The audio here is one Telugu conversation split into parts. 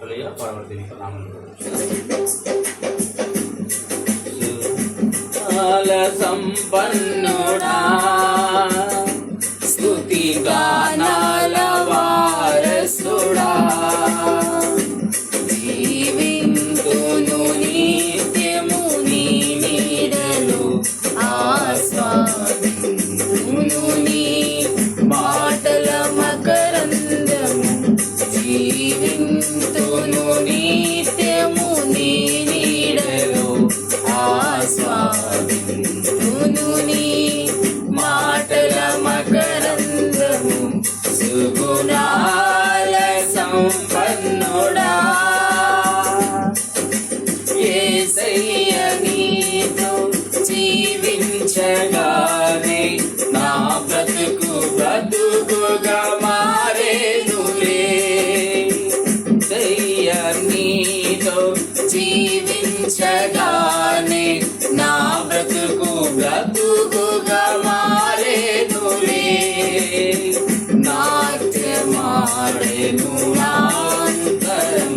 హలయ పార్వతి ప్రణామం సంపన్నుడా స్తుతిగా गाने न वद गु व्रतमारे दुरे। न मा गुणा धर्म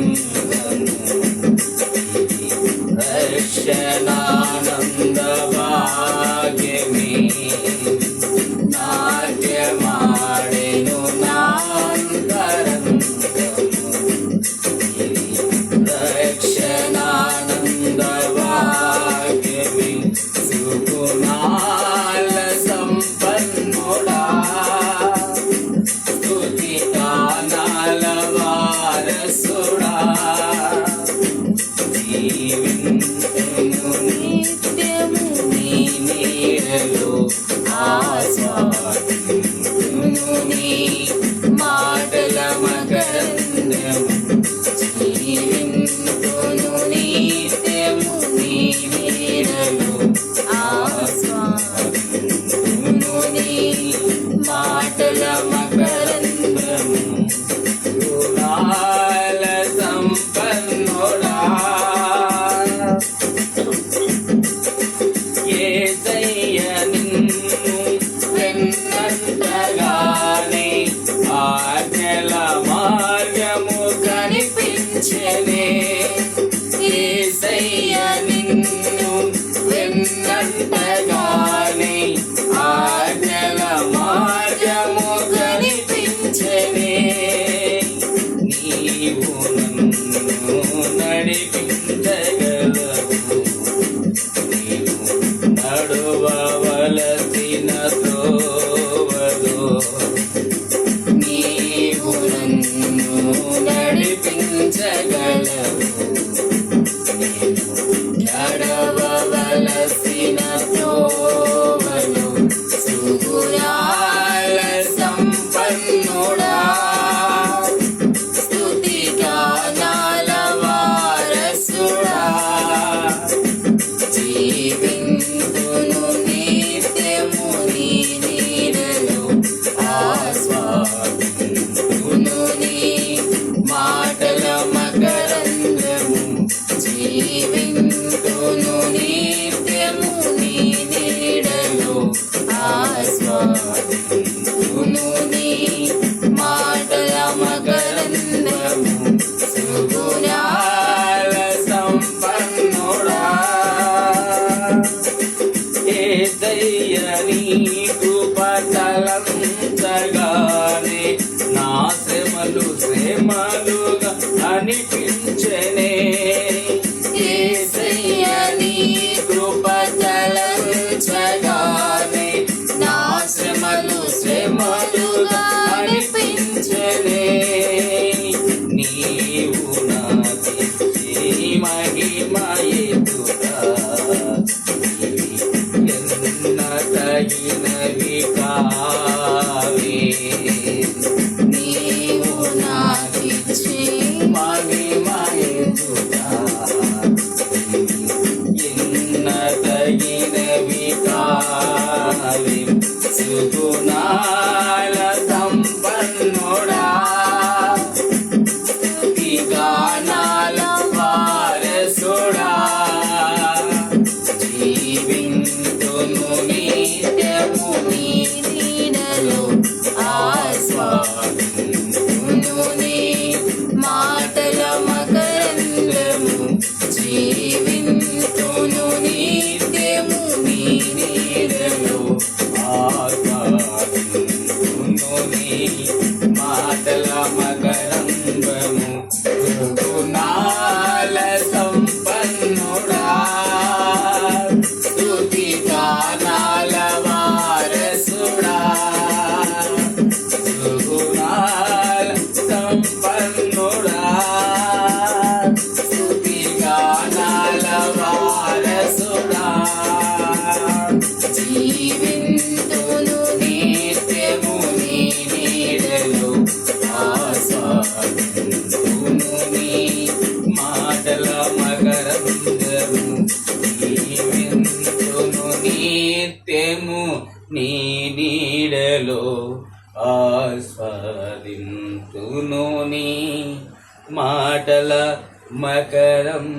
Goodness. Uh, ಸಂಪನ್ನೋಡ ಏ ದಯ್ಯ ನೀ সুগুনা me. ఆస్వాదింతును మాటల మకరంబము.